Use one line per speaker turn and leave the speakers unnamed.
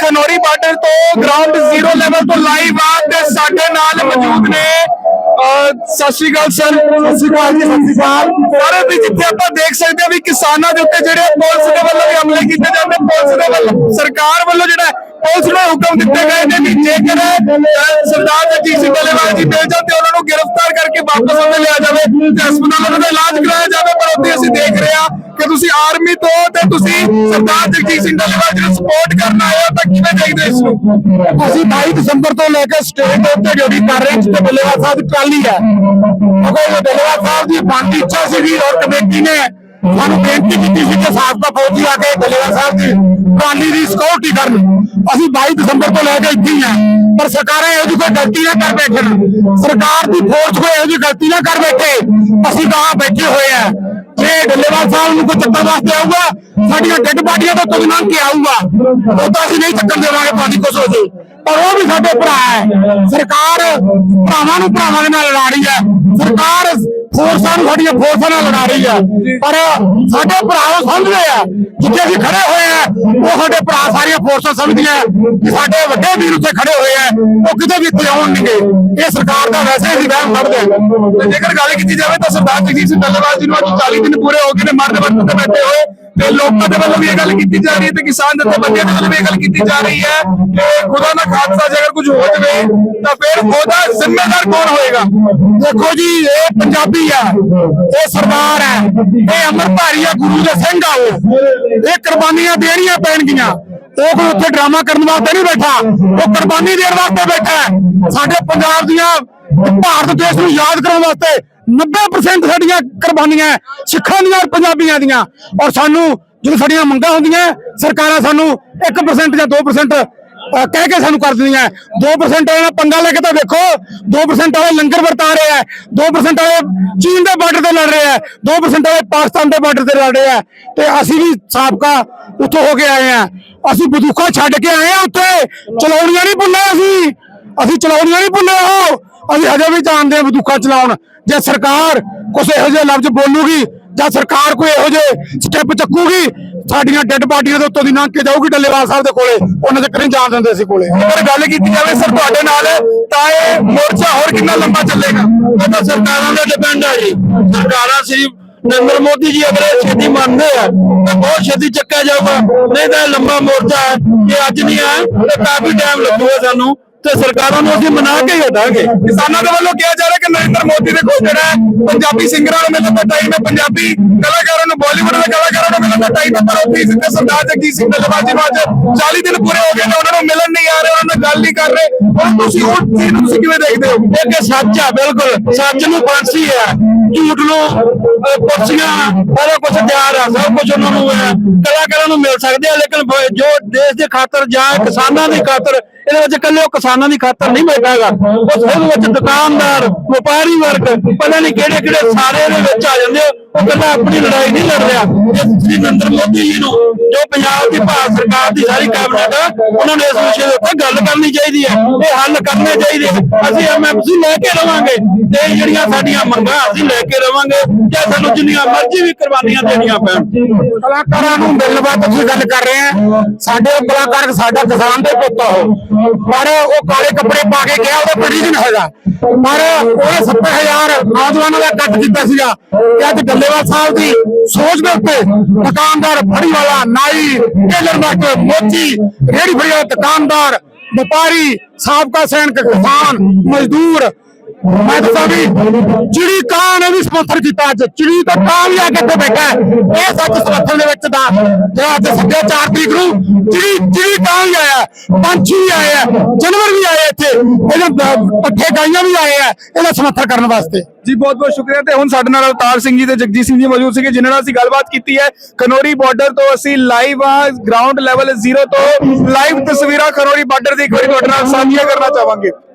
Khanauri border ਤੋਂ ground zero level ਤੋਂ live ਆ ਤੇ ਸਾਡੇ ਨਾਲ ਮੌਜੂਦ ਨੇ ਸਤਿ ਸ਼੍ਰੀ ਅਕਾਲ ਸਰ। ਸਤਿ ਸ਼੍ਰੀ ਅਕਾਲ ਜੀ ਸਤਿ ਸ਼੍ਰੀ ਅਕਾਲ। ਸਾਰੇ ਵੀ ਜਿੱਥੇ ਆਪਾਂ ਦੇਖ ਸਕਦੇ ਹਾਂ ਵੀ ਕਿਸਾਨਾਂ ਦੇ ਉੱਤੇ ਜਿਹੜੇ ਪੁਲਿਸ ਦੇ ਵੱਲੋਂ ਵੀ ਹਮਲੇ ਕੀਤੇ ਜਾਂਦੇ ਪੁਲਿਸ ਦੇ ਵੱਲੋਂ ਸਰਕਾਰ ਵੱਲੋਂ ਜਿਹੜਾ ਪੁਲਿਸ ਨੂੰ ਹੁਕਮ ਦਿੱਤੇ ਗਏ ਨੇ ਵੀ ਜੇਕਰ ਸਰਦਾਰ ਜਗਜੀਤ ਸਿੰਘ ਡੱਲੇਵਾਲ ਜੀ ਮਿਲ ਜਾਣ ਵਾਪਸ ਉਹਨੇ ਲਿਆ ਜਾਵੇ ਤੇ ਹਸਪਤਾਲਾਂ ਦਾ ਇਲਾਜ ਕਰਾਇਆ ਜਾਵੇ, ਪਰ ਉੱਥੇ ਅਸੀਂ ਦੇਖ ਰਹੇ ਹਾਂ ਕਿ ਤੁਸੀਂ ਆਰਮੀ ਤੋਂ ਤੇ ਤੁਸੀਂ ਸਰਦਾਰ ਜਗਜੀਤ ਸਿੰਘ ਡੱਲੇਵਾਲ ਜੀ ਨੂੰ ਸਪੋਰਟ ਕਰਨ ਆਏ ਹੋ, ਤਾਂ ਕਿਵੇਂ ਚਾਹੀਦਾ ਹੋ ਇਸ ਨੂੰ?
ਅਸੀਂ 22 ਦਸੰਬਰ ਤੋਂ ਲੈ ਕੇ ਸਟੇਟ ਦੇ ਉੱਤੇ ਡਿਊਟੀ ਕਰ ਰਹੇ ਜਿੱਥੇ ਬੱਲੇਵਾਲ ਸਾਹਿਬ ਟਰਾਲੀ ਹੈ। ਕਿਉਂਕਿ ਇਹ ਬੱਲੇਵਾਲ ਸਾਹਿਬ ਦੀ ਬਣਦੀ ਇੱਛਾ ਸੀਗੀ ਔਰ ਕਮੇਟੀ ਨੇ ਸਾਨੂੰ ਬੇਨਤੀ ਕੀਤੀ ਸੀ ਕਿ ਸਾਬਕਾ ਫੌਜੀ ਆ ਕੇ ਬੱਲੇਵਾਲ ਸਾਹਿਬ ਦੀ ਟਰਾਲੀ ਦੀ ਸਿਕਿਉਰਿਟੀ ਕਰਨ। ਅਸੀਂ 22 ਦਸੰਬਰ ਤੋਂ ਲੈ ਕੇ ਇੱਥੇ ਹੀ ਹਾਂ ਪਰ ਸਰਕਾਰਾਂ ਇਹੋ ਜਿਹੀ ਕੋਈ ਗਲਤੀ ਨਾ ਕਰ ਬੈਠਣ। ਸਰਕਾਰ ਦੀ ਫੋਰਸ ਕੋਈ ਇਹੋ ਜਿਹੀ ਗਲਤੀ ਨਾ ਕਰ ਬੈਠੇ। ਅਸੀਂ ਕਹਾਂ ਬੈਠੇ ਹੋਏ ਆ। ਜੇ ਡੱਲੇਵਾਲ ਸਾਹਿਬ ਨੂੰ ਕੋਈ ਚੱਕਰ ਵਾਸਤੇ ਆਊਗਾ ਸਾਡੀਆਂ ਡੈਡ ਬਾਡੀਆਂ ਤੋਂ ਤੁਝ ਲੰਘ ਕੇ ਆਊਗਾ ਉਹ ਤਾਂ ਅਸੀਂ ਨਹੀਂ ਚੱਕਰ ਦੇਵਾਂਗੇ ਤੁਹਾਡੀ ਕੁਛ ਹੋ ਜੇ। ਪਰ ਉਹ ਵੀ ਸਾਡੇ ਭਰਾ ਹੈ। ਸਰਕਾਰ ਭਰਾਵਾਂ ਨੂੰ ਭਰਾਵਾਂ ਦੇ ਨਾਲ ਲੜਾ ਰਹੀ ਹੈ। ਸਰਕਾਰ ਫੋਰਸਾਂ ਨੂੰ ਸਾਡੀਆਂ ਫੋਰਸਾਂ ਨਾਲ ਲੜਾ ਰਹੀ ਹੈ ਪਰ ਸਾਡੇ ਭਰਾ ਸਮਝਦੇ ਆ, ਜਿੱਥੇ ਅਸੀਂ ਖੜੇ ਹੋਏ ਆ, ਉਹ ਸਾਡੇ ਭਰਾ ਸਾਰੀਆਂ ਫੋਰਸਾਂ ਸਮਝਦੀਆਂ ਕਿ ਸਾਡੇ ਵੱਡੇ ਵੀਰ ਉੱਥੇ ਖੜੇ ਹੋਏ ਆ, ਉਹ ਕਿਤੇ ਵੀ ਇੱਥੇ ਆਉਣ ਨਹੀਂਗੇ ਇਹ ਸਰਕਾਰ ਦਾ ਵੈਸੇ ਹੀ ਵਹਿਮ ਫੜਦੇ ਆ।
ਤੇ ਜੇਕਰ ਗੱਲ ਕੀਤੀ ਜਾਵੇ ਤਾਂ ਸਰਦਾਰ ਜਗਜੀਤ ਸਿੰਘ ਡੱਲੇਵਾਲ ਜੀ ਨੂੰ ਅੱਜ 40 ਦਿਨ ਪੂਰੇ ਹੋ ਗਏ ਨੇ, ਮਰਨ ਵਰਤ ਤੇ ਬੈਠੇ ਹੋਏ। ਤੇ ਲੋਕਾਂ ਦੇ ਵੱਲੋਂ ਵੀ ਇਹ ਗੱਲ ਕੀਤੀ ਜਾ ਰਹੀ ਹੈ ਤੇ ਕਿਸਾਨ ਜਥੇਬੰਦੀਆਂ ਦੇ ਵੱਲੋਂ ਵੀ ਇਹ ਗੱਲ ਕੀਤੀ ਜਾ ਰਹੀ ਹੈ ਕਿ ਖੁਦਾ ਨਾ ਖਾਦਸਾ ਜੇਕਰ ਕੁਝ ਹੋ ਜਾਵੇ ਤਾਂ ਫਿਰ ਉਹਦਾ ਜ਼ਿੰਮੇਦਾਰ ਕੌਣ ਹੋਏਗਾ?
ਦੇਖੋ ਜੀ ਇਹ ਪੰਜਾਬੀ ਆ ਇਹ ਸਰਦਾਰ ਹੈ ਇਹ ਅਮਰਧਾਰੀ ਆ ਗੁਰੂ ਦੇ ਸਿੰਘ ਆ ਉਹ। ਇਹ ਕੁਰਬਾਨੀਆਂ ਦੇਣੀਆਂ ਪੈਣਗੀਆਂ। ਉਹ ਕੋਈ ਉੱਥੇ ਡਰਾਮਾ ਕਰਨ ਵਾਸਤੇ ਨਹੀਂ ਬੈਠਾ। ਉਹ ਕੁਰਬਾਨੀ ਦੇਣ ਵਾਸਤੇ ਬੈਠਾ। ਸਾਡੇ ਪੰਜਾਬ ਦੀਆਂ ਭਾਰਤ ਦੇਸ਼ ਨੂੰ ਯਾਦ ਕਰਾਉਣ ਵਾਸਤੇ 90% ਸਾਡੀਆਂ ਕੁਰਬਾਨੀਆਂ ਸਿੱਖਾਂ ਦੀਆਂ ਔਰ ਪੰਜਾਬੀਆਂ ਦੀਆਂ। ਔਰ ਸਾਨੂੰ ਜਦੋਂ ਸਾਡੀਆਂ ਮੰਗਾਂ ਹੁੰਦੀਆਂ, ਸਰਕਾਰਾਂ ਸਾਨੂੰ 1% ਜਾਂ 2% ਕਹਿ ਕੇ ਸਾਨੂੰ ਕਰ ਦਿੰਦੀਆਂ। 2% ਵਾਲੇ ਨਾਲ ਪੰਗਾ ਲੈ ਕੇ ਤਾਂ ਵੇਖੋ 2% ਵਾਲੇ ਲੰਗਰ ਵਰਤਾ ਰਹੇ ਹੈ 2% ਵਾਲੇ ਚੀਨ ਦੇ ਬਾਰਡਰ ਤੇ ਲੜ ਰਹੇ ਹੈ 2% ਵਾਲੇ ਪਾਕਿਸਤਾਨ ਦੇ ਬਾਰਡਰ ਤੇ ਲੜ ਰਹੇ ਹੈ ਤੇ ਅਸੀਂ ਵੀ ਸਾਬਕਾ ਉੱਥੋਂ ਹੋ ਕੇ ਆਏ ਆ। ਅਸੀਂ ਬੰਦੂਕਾਂ ਛੱਡ ਕੇ ਆਏ ਆ ਉੱਥੇ। ਚਲਾਉਣੀਆਂ ਨਹੀਂ ਭੁੱਲੇ ਅਸੀਂ। ਅਸੀਂ ਚਲਾਉਣੀਆਂ ਨਹੀਂ ਭੁੱਲੇ ਉਹ। ਅਸੀਂ ਹਜੇ ਵੀ ਜਾਣਦੇ ਹਾਂ ਬੰਦੂਕਾਂ ਚਲਾਉਣ। ਜੇ ਸਰਕਾਰ ਕੁਛ ਇਹੋ ਜਿਹੇ ਲਫ਼ਜ਼ ਬੋਲੂਗੀ ਜਾਂ ਸਰਕਾਰ ਕੋਈ ਇਹੋ ਜਿਹੇ ਸਟੈਪ ਚੱਕੂਗੀ, ਸਾਡੀਆਂ ਡੈੱਡ ਬਾਡੀਆਂ ਦੇ ਉੱਤੋਂ ਦੀ ਲੰਘ ਕੇ ਜਾਊਗੀ ਡੱਲੇਵਾਲ ਸਾਹਿਬ ਦੇ ਕੋਲੇ। ਉਹਨਾਂ ਦੇ ਕਰੀ ਜਾਣ ਦਿੰਦੇ ਸੀ ਕੋਲੇ।
ਜੇਕਰ ਗੱਲ ਕੀਤੀ ਜਾਵੇ ਸਰ ਤੁਹਾਡੇ ਨਾਲ, ਤਾਂ ਇਹ ਮੋਰਚਾ ਹੋਰ ਕਿੰਨਾ ਲੰਬਾ ਚੱਲੇਗਾ?
ਇਹ ਤਾਂ ਸਰਕਾਰਾਂ ਦਾ ਡਿਪੈਂਡ ਹੈ ਜੀ। ਸਰਕਾਰਾਂ ਸ੍ਰੀ ਨਰਿੰਦਰ ਮੋਦੀ ਜੀ ਅਗਰ ਇਹ ਛੇਤੀ ਮੰਨਦੇ ਆ, ਤਾਂ ਬਹੁਤ ਛੇਤੀ ਚੱਕਿਆ ਜਾਊਗਾ। ਨਹੀਂ ਤਾਂ ਇਹ ਲੰਬਾ ਮੋਰਚਾ ਹੈ, ਇਹ ਅੱਜ ਨਹੀਂ ਆ ਤੇ ਕਾਫੀ ਟਾਈਮ ਲੱਗੂਗਾ ਸਾਨੂੰ। ਤੇ ਸਰਕਾਰਾਂ ਨੂੰ ਅਸੀਂ ਮਨਾ ਕੇ ਹੀ ਹਟਾਂਗੇ।
ਕਿਸਾਨਾਂ ਦੇ ਵੱਲੋਂ ਕਿਹਾ ਜਾ ਰਿਹਾ ਕਿ ਨਰਿੰਦਰ ਮੋਦੀ ਦੇ ਕੋਲ ਜਿਹੜਾ ਪੰਜਾਬੀ ਸਿੰਗਰਾਂ ਨੂੰ ਮਿਲਣ ਦਾ ਟਾਈਮ ਹੈ। ਪੰਜਾਬੀ ਕਲਾਕਾਰਾਂ ਨੂੰ ਬਾਲੀਵੁੱਡ ਦੇ ਕਲਾਕਾਰਾਂ ਨੂੰ ਮਿਲਣ ਦਾ ਟਾਈਮ ਹੈ। ਪਰ ਉੱਥੇ ਸਿੱਧੇ ਸਰਦਾਰ ਜਗਜੀਤ ਸਿੰਘ ਡੱਲੇਵਾਲ ਨੂੰ ਅੱਜ 40 ਦਿਨ ਪੂਰੇ ਹੋ ਗਏ ਨੇ, ਉਹਨਾਂ ਨੂੰ ਮਿਲਣ ਨਹੀਂ ਆ ਰਹੇ, ਉਹਨਾਂ ਨਾਲ ਗੱਲ ਨਹੀਂ ਕਰ ਰਹੇ। ਹੁਣ ਤੁਸੀਂ ਉਹ ਚੀਜ਼ ਨੂੰ ਤੁਸੀਂ ਕਿਵੇਂ ਦੇਖਦੇ ਹੋ?
ਇਹ ਕਿ ਸੱਚ ਆ, ਬਿਲਕੁਲ। ਸੱਚ ਨੂੰ ਫਾਂਸੀ ਹੈ। ਝੂਠ ਨੂੰ ਕੁਰਸੀਆਂ, ਸਾਰਾ ਕੁਝ ਤਿਆਰ ਆ। ਸਭ ਕੁਝ ਉਹਨਾਂ ਨੂੰ ਹੈ ਕਲਾਕਾਰਾਂ ਨੂੰ ਮਿਲ ਸਕਦੇ ਆ। ਲੇਕਿਨ ਜੋ ਦੇਸ਼ ਦੇ ਖਾਤਰ ਜਾਂ ਕਿਸਾਨਾਂ ਦੀ ਖਾਤਰ ਇਹਦੇ ਵਿੱਚ ਇਕੱਲੇ ਉਹ ਕਿਸਾਨਾਂ ਦੀ ਖਾਤਰ ਨਹੀਂ ਬੈਠਾਗਾ ਉਹ ਸਭ ਵਿੱਚ ਦੁਕਾਨਦਾਰ, ਵਪਾਰੀ ਵਰਗ, ਪਤਾ ਨਹੀਂ ਕਿਹੜੇ ਕਿਹੜੇ ਸਾਰੇ ਇਹਦੇ ਵਿੱਚ ਆ ਜਾਂਦੇ ਉਹ ਇਕੱਲਾ ਆਪਣੀ ਲੜਾਈ ਨਹੀਂ ਲੜ ਰਿਹਾ। ਇਹ ਸ੍ਰੀ ਨਰਿੰਦਰ ਮੋਦੀ ਜੀ ਨੂੰ, ਜੋ ਪੰਜਾਬ ਦੀ ਭਾਰਤ ਸਰਕਾਰ ਦੀ ਸਾਰੀ ਕੈਬਨਿਟ ਆ, ਉਹਨਾਂ ਨੂੰ ਇਸ ਵਿਸ਼ੇ ਦੇ ਉੱਤੇ ਗੱਲ ਕਰਨੀ ਚਾਹੀਦੀ ਹੈ ਇਹ ਹੱਲ ਕਰਨੇ ਚਾਹੀਦੇ ਅਸੀਂ ਐਮਐਫਸੀ ਲੈ ਕੇ ਰਵਾਂਗੇ। ਤੇ ਇਹ ਜਿਹੜੀਆਂ ਸਾਡੀਆਂ ਮੰਗਾਂ, ਅਸੀਂ ਲੈ ਕੇ ਰਵਾਂਗੇ। ਚਾਹੇ ਸਾਨੂੰ ਜਿੰਨੀਆਂ ਮਰਜ਼ੀ ਵੀ ਕੁਰਬਾਨੀਆਂ ਦੇਣੀਆਂ ਪੈਣ। ਕਲਾਕਾਰਾਂ ਨੂੰ ਮਿਲਣ ਬਾਰੇ ਤੁਸੀਂ ਗੱਲ ਕਰ ਰਹੇ ਆ। ਸਾਡੇ ਉਹ ਕਲਾਕਾਰ, ਸਾਡਾ ਕਿਸਾਨ ਦੇ ਪੁੱਤ ਹੋ ਪਰ ਉਹ ਕਾਲੇ ਕੱਪੜੇ ਪਾ ਕੇ ਗਿਆ, ਉਹਦਾ ਕੋਈ ਰੀਜਨ ਹੈਗਾ। ਪਰ ਉਹਨੇ 70000 ਨੌਜਵਾਨਾਂ ਦਾ ਕੱਟ ਕੀਤਾ ਸੀਗਾ ਤੇ ਅੱਜ ਡੱਲੇਵਾਲ ਸਾਹਿਬ ਦੀ ਸੋਚ ਦੇ ਉੱਤੇ ਦੁਕਾਨਦਾਰ ਫੜੀ ਵਾਲਾ ਨਾਈ, ਟੇਲਰ ਮਾਸਟਰ ਮੋਚੀ ਰੇੜੀ ਫੜੀ ਵਾਲਾ ਦੁਕਾਨਦਾਰ, ਵਪਾਰੀ, ਸਾਬਕਾ ਸੈਨਿਕ, ਕਿਸਾਨ, ਮਜ਼ਦੂਰ ਮੈਂ ਦੱਸਾਂ ਵੀ ਚਿੜੀ ਕਾਂ ਨੇ ਵੀ ਸਮਰਥਨ ਕੀਤਾ ਅੱਜ? ਚਿੜੀ ਤਾਂ ਕਾਂ ਵੀ ਆ ਕੇ ਇੱਥੇ ਬੈਠਾ ਇਹ ਸੱਚ ਸਮਰਥਨ ਦੇ ਵਿੱਚ ਦਾ ਜਿਹੜਾ ਅੱਜ ਸੱਜੇ 4 ਤਰੀਕ ਨੂੰ ਚਿੜੀ ਚਿੜੀ ਕਾਂ ਵੀ ਆਇਆ ਪੰਛੀ ਵੀ ਆਏ ਜਾਨਵਰ ਵੀ ਆਏ ਇੱਥੇ। ਇਹਦੇ ਪੱਠੇ ਗਾਈਆਂ ਵੀ ਆਏ ਇਹਦਾ ਸਮਰਥਨ ਕਰਨ ਵਾਸਤੇ।
ਜੀ, ਬਹੁਤ ਬਹੁਤ ਸ਼ੁਕਰੀਆ। ਤੇ ਹੁਣ ਸਾਡੇ ਨਾਲ ਅਵਤਾਰ ਸਿੰਘ ਜੀ ਤੇ ਜਗਜੀਤ ਸਿੰਘ ਜੀ ਮੌਜੂਦ ਸੀਗੇ, ਜਿਨ੍ਹਾਂ ਨਾਲ ਅਸੀਂ ਗੱਲਬਾਤ ਕੀਤੀ ਹੈ। ਖਨੋਰੀ ਬਾਰਡਰ ਤੋਂ ਅਸੀਂ ਲਾਈਵ ਆ ਗਰਾਊਂਡ ਲੈਵਲ 0 ਤੋਂ ਲਾਈਵ ਤਸਵੀਰਾਂ ਖਨੋਰੀ ਬਾਰਡਰ ਦੀ ਇੱਕ ਵਾਰੀ ਤੁਹਾਡੇ ਨਾਲ ਸਾਂਝੀਆਂ ਕਰਨਾ ਚਾਹਾਂਗੇ।